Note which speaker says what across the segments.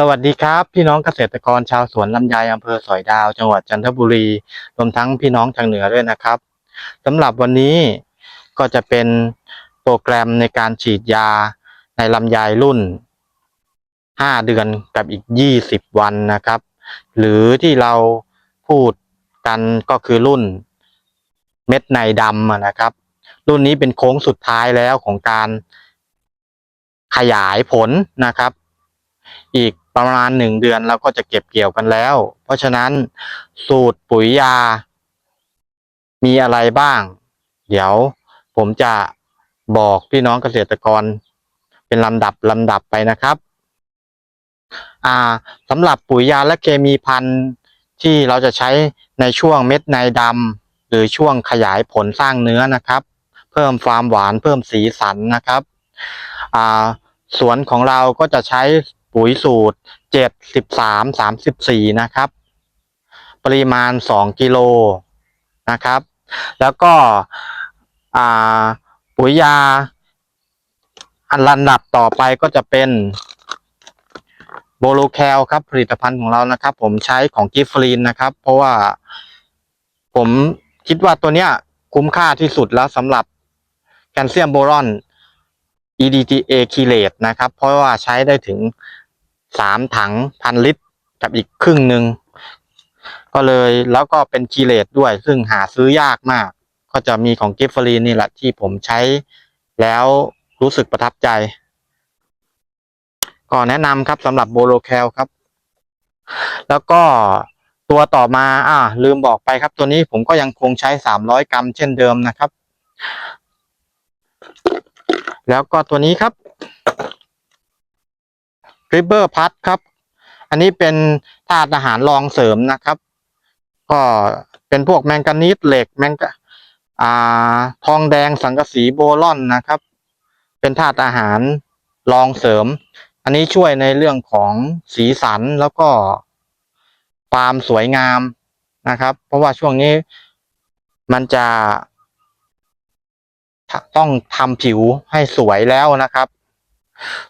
Speaker 1: สวัสดีครับ พี่น้องเกษตรกรชาวสวนลำไยอำเภอสอยดาว จังหวัดจันทบุรีรวมทั้งพี่น้องทางเหนือด้วยนะครับสำหรับวันนี้ก็จะเป็นโปรแกรมในการฉีดยาในลำไยรุ่น 5 เดือนกับอีก 20 วันนะครับ หรือที่เราพูดกันก็คือรุ่นเม็ดในดำนะครับ รุ่นนี้เป็นโค้งสุดท้ายแล้วของการขยายผลนะครับ อีก ประมาณหนึ่งเดือนเราก็จะเก็บเกี่ยวกันแล้ว เพราะฉะนั้นสูตรปุ๋ยยา มีอะไรบ้าง เดี๋ยวผมจะบอกพี่น้องเกษตรกร เป็นลำดับลำดับไปนะครับอ่าสำหรับปุ๋ยยาและเคมีพันธุ์ที่เราจะใช้ในช่วงเม็ดในดำหรือช่วงขยายผลสร้างเนื้อนะครับ เพิ่มความหวานเพิ่มสีสันนะครับ อ่าสวนของเราก็จะใช้ ปุ๋ยสูตรเจ็ดสิบสามสามสิบสี่นะครับ ปริมาณสองกิโลนะครับ แล้วก็อ่าปุ๋ยยา อันลำดับต่อไปก็จะเป็นโบโลแคลครับผลิตภัณฑ์ของเรานะครับ ผมใช้ของกิฟฟรีนนะครับ เพราะว่าผมคิดว่าตัวเนี้ยคุ้มค่าที่สุดแล้วสำหรับแคลเซียมโบรอน EDTA คีเลตนะครับ เพราะว่าใช้ได้ถึง สามถังพันลิตรกับอีกครึ่งหนึ่งก็เลยแล้วก็เป็นคีเลตด้วย ซึ่งหาซื้อยากมาก ก็จะมีของกิฟฟรีนนี่แหละที่ผมใช้แล้วรู้สึกประทับใจ ก็แนะนำครับสำหรับโบโลแคลครับ แล้วก็ตัวต่อมาอ่าลืมบอกไปครับ ตัวนี้ผมก็ยังคงใช้สามร้อยกรัมเช่นเดิมนะครับ แล้วก็ตัวนี้ครับ ริเบอร์พัทครับ อันนี้เป็นธาตุอาหารรองเสริมนะครับ ก็เป็นพวกแมงกานีสเหล็กแมงกาอ่าทองแดงสังกะสีโบรอนนะครับ เป็นธาตุอาหารรองเสริม อันนี้ช่วยในเรื่องของสีสันแล้วก็ความสวยงามนะครับ เพราะว่าช่วงนี้มันจะต้องทำผิวให้สวยแล้วนะครับ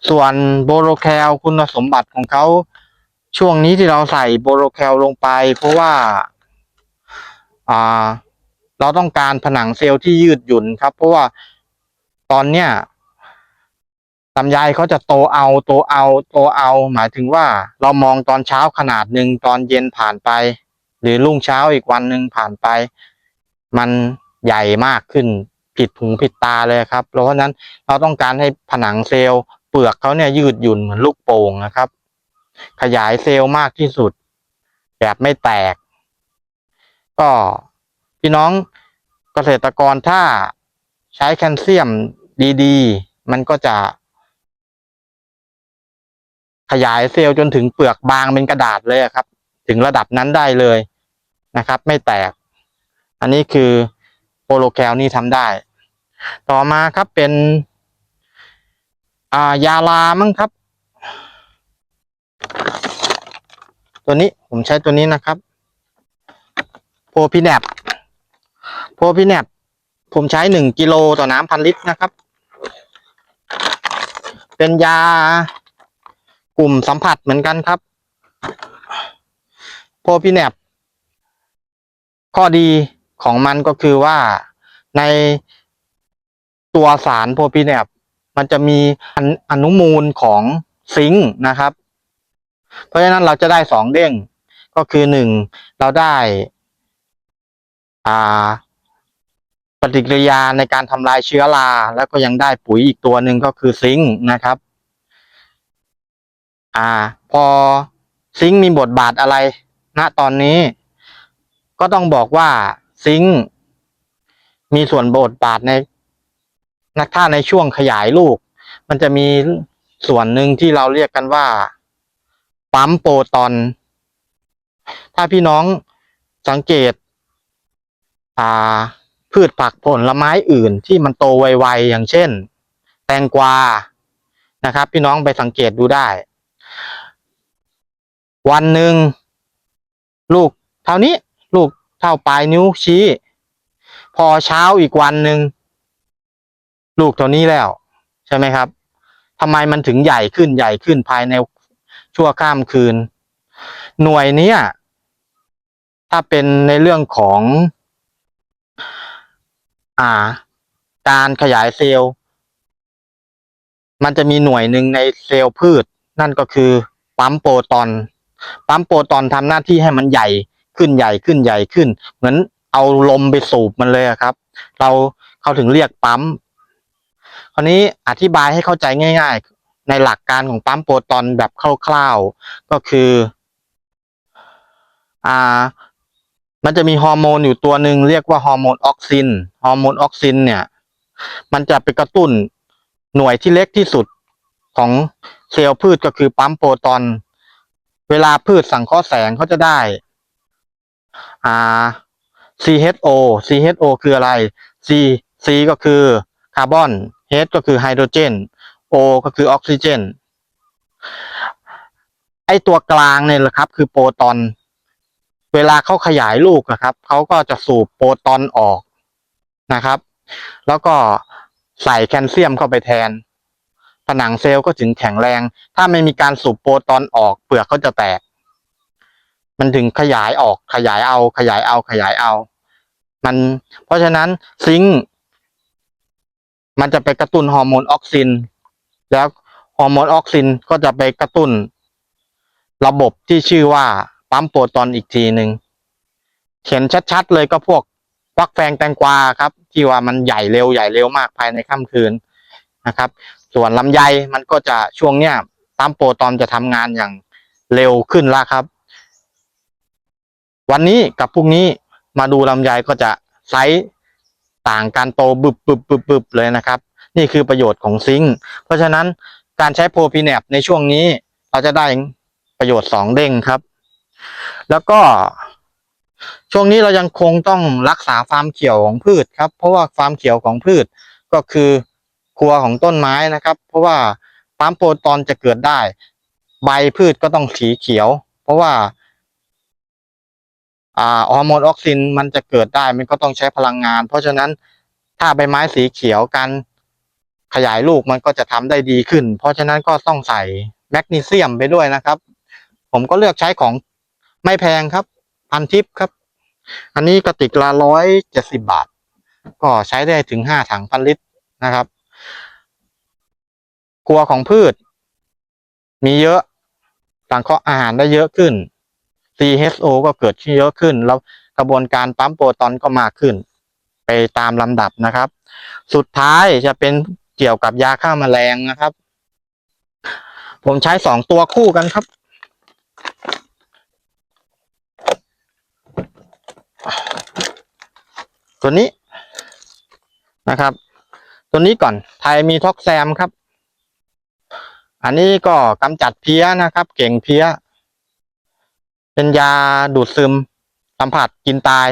Speaker 1: ส่วนโบโลแคลคุณสมบัติของเขาช่วงนี้ที่เราใส่โบโลแคลลงไป เพราะว่าอ่า เราต้องการผนังเซลล์ที่ยืดหยุ่นครับ เพราะว่าตอนเนี้ยลำไยเขาจะโตเอาโตเอาโตเอา หมายถึงว่าเรามองตอนเช้าขนาดหนึ่งตอนเย็นผ่านไป หรือรุ่งเช้าอีกวันหนึ่งผ่านไป มันใหญ่มากขึ้นผิดหูผิดตาเลยครับ เพราะฉะนั้นเราต้องการให้ผนังเซลล์ ปลือกเขาเนี่ยยืดหยุ่นเหมือนลูกโป่งนะครับ ขยายเซลล์มากที่สุด แบบไม่แตก ก็พี่น้องเกษตรกรถ้าใช้แคลเซียมดีๆ มันก็จะ ขยายเซลล์จนถึงเปลือกบางเป็นกระดาษเลยครับ ถึงระดับนั้นได้เลยนะครับ ไม่แตก อันนี้คือโปโลแคลนี่ทำได้ ต่อมาครับเป็น อ่ายาลามั้งครับ ตัวนี้ผมใช้ตัวนี้นะครับ โพพิแนบโพพิแนบผมใช้หนึ่งกิโลต่อน้ำพันลิตรนะครับ เป็นยากลุ่มสัมผัสเหมือนกันครับ โพพิแนบข้อดีของมันก็คือว่าในตัวสารโพพิแนบ มันจะมีอนุมูลของซิงค์นะครับ เพราะฉะนั้นเราจะได้สองเด้งก็คือหนึ่งเราได้อ่าปฏิกิริยาในการทำลายเชื้อรา แล้วก็ยังได้ปุ๋ยอีกตัวหนึ่งก็คือซิงค์นะครับอ่า พอซิงค์มีบทบาทอะไรณตอนนี้ ก็ต้องบอกว่าซิงค์มีส่วนบทบาทใน นักถ้าในช่วงขยายลูก มันจะมีส่วนหนึ่งที่เราเรียกกันว่าปั๊มโปรตอน ถ้าพี่น้องสังเกต อ่า พืชผักผลไม้อื่นที่มันโตไวๆอย่างเช่น แตงกวานะครับ พี่น้องไปสังเกตดูได้ วันหนึ่งลูกเท่านี้ ลูกเท่าปลายนิ้วชี้ พอเช้าอีกวันหนึ่ง ลูกเท่านี้แล้ว ใช่ไหมครับทำไมมันถึงใหญ่ขึ้นใหญ่ขึ้นภายในชั่วข้ามคืน หน่วยเนี้ยถ้าเป็นในเรื่องของ อ่า การขยายเซลล์ มันจะมีหน่วยหนึ่งในเซลล์พืช นั่นก็คือปั๊มโปรตอน ปั๊มโปรตอนทำหน้าที่ให้มันใหญ่ขึ้นใหญ่ขึ้นใหญ่ขึ้น เหมือนเอาลมไปสูบมันเลยครับ เราเขาถึงเรียกปั๊ม ราวนี้อธิบายให้เข้าใจง่าย ๆ ในหลักการของปั๊มโปรตอนแบบคร่าวๆก็คือ อ่า มันจะมีฮอร์โมนอยู่ตัวหนึ่งเรียกว่าฮอร์โมนออกซินฮอร์โมนออกซิน เนี่ย มันจะไปกระตุ้นหน่วยที่เล็กที่สุดของเซลล์พืชก็คือปั๊มโปรตอน เวลาพืชสังเคราะห์แสงเขาจะได้ อ่า CHO CHO คืออะไร C C ก็คือคาร์บอน H ก็คือไฮโดรเจน O ก็คือออกซิเจน ไอตัวกลางเนี่ยแหละครับ คือโปรตอน เวลาเขาขยายลูกนะครับ เขาก็จะสูบโปรตอนออกนะครับ แล้วก็ใส่แคลเซียมเข้าไปแทน ผนังเซลล์ก็ถึงแข็งแรง ถ้าไม่มีการสูบโปรตอนออก เปลือกก็จะแตก มันถึงขยายออกขยายเอาขยายเอาขยายเอา มัน เพราะฉะนั้นซิงค์ มันจะไปกระตุ้นฮอร์โมนออกซิน แล้วฮอร์โมนออกซินก็จะไปกระตุ้น ระบบที่ชื่อว่าปั๊มโปรตอนอีกทีหนึ่งเห็นชัดๆเลยก็พวกฟักแฟงแตงกวาครับ ที่ว่ามันใหญ่เร็วใหญ่เร็วมากภายในค่ำคืนนะครับ ส่วนลำไยมันก็จะช่วงเนี้ยปั๊มโปรตอนจะทำงานอย่างเร็วขึ้นล้วครับ วันนี้กับพรุ่งนี้มาดูลำไยก็จะไซส์ ต่างกันโตบึบบึบบึบบึบเลยนะครับ นี่คือประโยชน์ของซิงค์เพราะฉะนั้นการใช้โพรพีแนปในช่วงนี้เราจะได้ประโยชน์สองเด้งครับ แล้วก็ ช่วงนี้เรายังคงต้องรักษาฟาร์มเขียวของพืชครับ เพราะว่าฟาร์มเขียวของพืชก็คือครัวของต้นไม้นะครับ เพราะว่าปั๊มโปรตอนจะเกิดได้ ใบพืชก็ต้องสีเขียว เพราะว่า อ่าฮอร์โมนออกซินมันจะเกิดได้มันก็ต้องใช้พลังงาน เพราะฉะนั้นถ้าใบไม้สีเขียวการขยายลูกมันก็จะทำได้ดีขึ้น เพราะฉะนั้นก็ต้องใส่แมกนีเซียมไปด้วยนะครับ ผมก็เลือกใช้ของไม่แพงครับ พันทิปครับ อันนี้กระติกละร้อยเจ็ดสิบบาท ก็ใช้ได้ถึงห้าถังพันลิตรนะครับครัวของพืช มีเยอะสังเคราะห์อาหารได้เยอะขึ้น CHO ก็เกิดขึ้นเยอะขึ้น แล้วกระบวนการปั๊มโปรตอนก็มากขึ้น ไปตามลำดับนะครับ สุดท้ายจะเป็นเกี่ยวกับยาฆ่าแมลงนะครับ ผมใช้สองตัวคู่กันครับ ตัวนี้นะครับ ตัวนี้ก่อนไทยมีท็อกแซมครับ อันนี้ก็กำจัดเพี้ยนะครับ เก่งเพี้ย เป็นยาดูดซึมสัมผัสกินตาย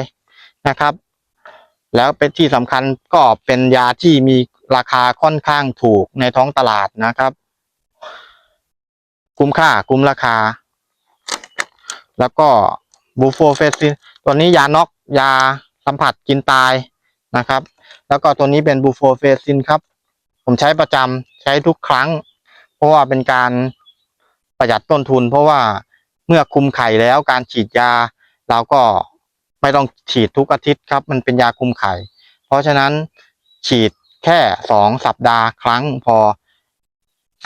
Speaker 1: นะครับ แล้วเป็นที่สำคัญก็เป็นยาที่มีราคาค่อนข้างถูกในท้องตลาดนะครับ คุ้มค่าคุ้มราคา แล้วก็บูโฟเฟซินตัวนี้ยาน็อกยาสัมผัสกินตายนะครับ แล้วก็ตัวนี้เป็นบูโฟเฟซินครับ ผมใช้ประจำใช้ทุกครั้ง เพราะว่าเป็นการประหยัดต้นทุน เพราะว่า เมื่อคุมไข่แล้วการฉีดยา เราก็ไม่ต้องฉีดทุกอาทิตย์ครับ มันเป็นยาคุมไข่ เพราะฉะนั้นฉีดแค่สองสัปดาห์ครั้งพอ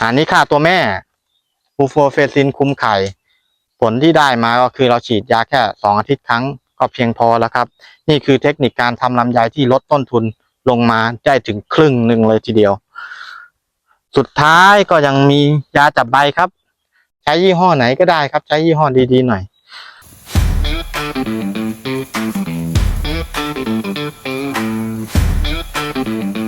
Speaker 1: อันนี้ค่าตัวแม่บูโฟเฟซินคุมไข่ ผลที่ได้มาก็คือเราฉีดยาแค่สองอาทิตย์ครั้งก็เพียงพอแล้วครับ นี่คือเทคนิคการทำลำไยที่ลดต้นทุนลงมาได้ถึงครึ่งหนึ่งเลยทีเดียว สุดท้ายก็ยังมียาจับใบครับ ช้ยี่ห้อไหนก็ได้ครับ ใช้ยี่ห้อดีๆหน่อย
Speaker 2: Thank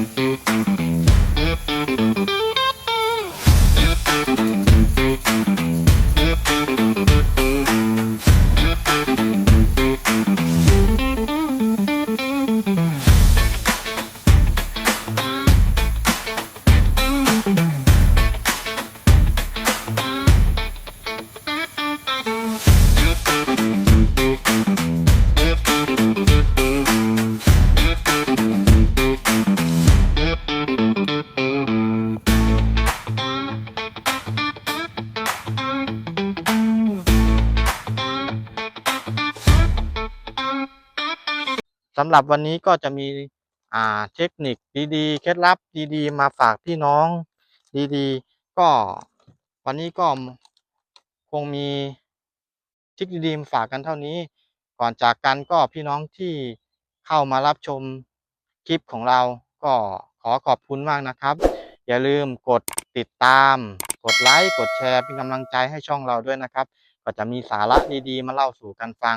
Speaker 2: ำ
Speaker 1: หรับวันนี้ก็จะมีอ่าเทคนิคดีๆ เคล็ดลับดีๆ มาฝากพี่น้องดีๆ ก็วันนี้ก็คงมีทริคดีๆมาฝากกันเท่านี้ ก่อนจากกันก็พี่น้องที่เข้ามารับชมคลิปของเราก็ขอขอบคุณมากนะครับ อย่าลืมกดติดตาม กดไลค์ กดแชร์เป็นกำลังใจให้ช่องเราด้วยนะครับ ก็จะมีสาระดีๆ มาเล่าสู่กันฟัง